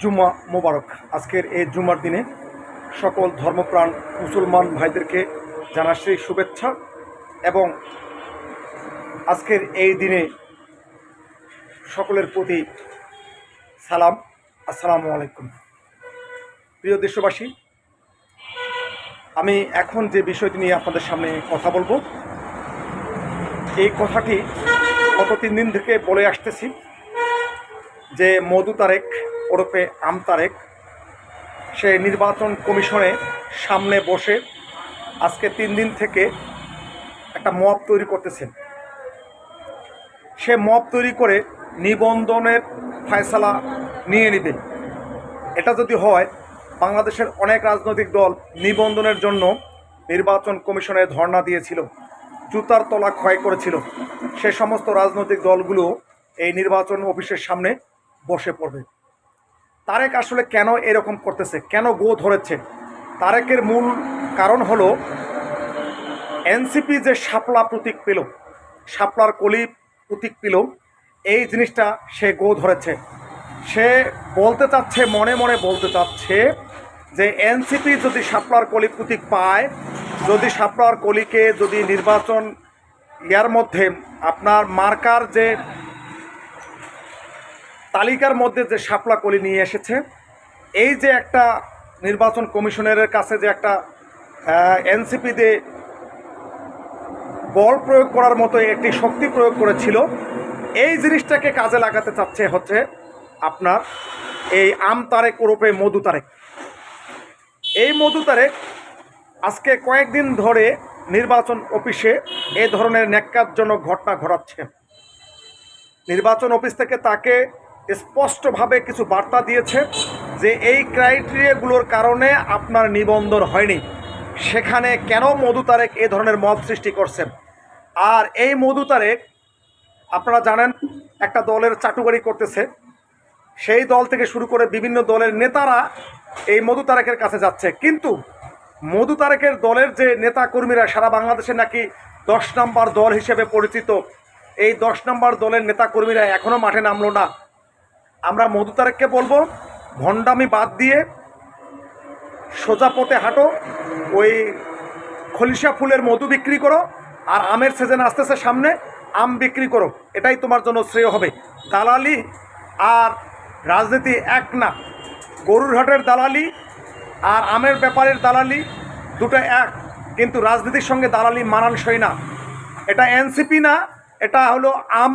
জুমা মোবারক। আজকের এই জুমার দিনে সকল ধর্মপ্রাণ মুসলমান ভাইদেরকে জানাচ্ছি শুভেচ্ছা এবং আজকের এই দিনে সকলের প্রতি সালাম। আসসালামু আলাইকুম। প্রিয় দেশবাসী, আমি এখন যে বিষয়টি নিয়ে আপনাদের সামনে কথা বলব, এই কথাটি গত তিন দিন থেকে বলে আসতেছি যে মধু তারেক ওরফে আম তারেক সে নির্বাচন কমিশনে সামনে বসে আজকে তিন দিন থেকে একটা মব তৈরি করতেছেন। সে মব তৈরি করে নিবন্ধনের ফয়সালা নিয়ে নেবে। এটা যদি হয়, বাংলাদেশের অনেক রাজনৈতিক দল নিবন্ধনের জন্য নির্বাচন কমিশনে ধর্ণা দিয়েছিল, জুতার তলা ক্ষয় করেছিল। সে সমস্ত রাজনৈতিক দলগুলো এই নির্বাচন অফিসের সামনে বসে পড়বে। তারেক আসলে কেন এরকম করতেছে? কেন গো ধরেছে? তারেকের মূল কারণ হলো, এনসিপি যে শাপলা প্রতীক পেল, শাপলার কলি প্রতীক পেল, এই জিনিসটা সে গো ধরেছে। সে বলতে চাচ্ছে, মনে মনে বলতে চাচ্ছে যে এনসিপি যদি শাপলার কলি প্রতীক পায়, যদি শাপলার কলিকে যদি নির্বাচন ইয়ার মধ্যে আপনার মার্কার যে তালিকার মধ্যে যে শাপলা কলি নিয়ে এসেছে, এই যে একটা নির্বাচন কমিশনের কাছে যে একটা এনসিপিতে বল প্রয়োগ করার মতো একটি শক্তি প্রয়োগ করেছিল, এই জিনিসটাকে কাজে লাগাতে চাচ্ছে হচ্ছে আপনার এই আম তারেক ওরূপে মধু তারেক। এই মধু তারেক আজকে কয়েকদিন ধরে নির্বাচন অফিসে এ ধরনের ন্যাক্কারজনক ঘটনা ঘটাচ্ছে। নির্বাচন অফিস থেকে তাকে স্পষ্টভাবে কিছু বার্তা দিয়েছে যে এই ক্রাইটেরিয়াগুলোর কারণে আপনার নিবন্ধন হয়নি। সেখানে কেন মধু তারেক এ ধরনের মত সৃষ্টি করছেন? আর এই মধু তারেক, আপনারা জানেন, একটা দলের চাটুবাড়ি করতেছে। সেই দল থেকে শুরু করে বিভিন্ন দলের নেতারা এই মধু তারেকের কাছে যাচ্ছে। কিন্তু মধু তারেকের দলের যে নেতা কর্মীরা সারা বাংলাদেশে নাকি দশ নম্বর দল হিসেবে পরিচিত। এই দশ নম্বর দলের নেতা কর্মীরা এখনও মাঠে নামলো না। আমরা মধু তারেককে বলব, ভণ্ডামি বাদ দিয়ে সোজা পথে হাঁটো, ওই খলিশা ফুলের মধু বিক্রি করো, আর আমের সিজন আসতেছে সামনে, আম বিক্রি করো। এটাই তোমার জন্য শ্রেয় হবে। দালালি আর রাজনীতি এক না। গরুর হাটের দালালি আর আমের ব্যাপারের দালালি দুটো এক। কিন্তু রাজনীতির সঙ্গে দালালি মানানসই না। এটা এনসিপি না, এটা হলো আম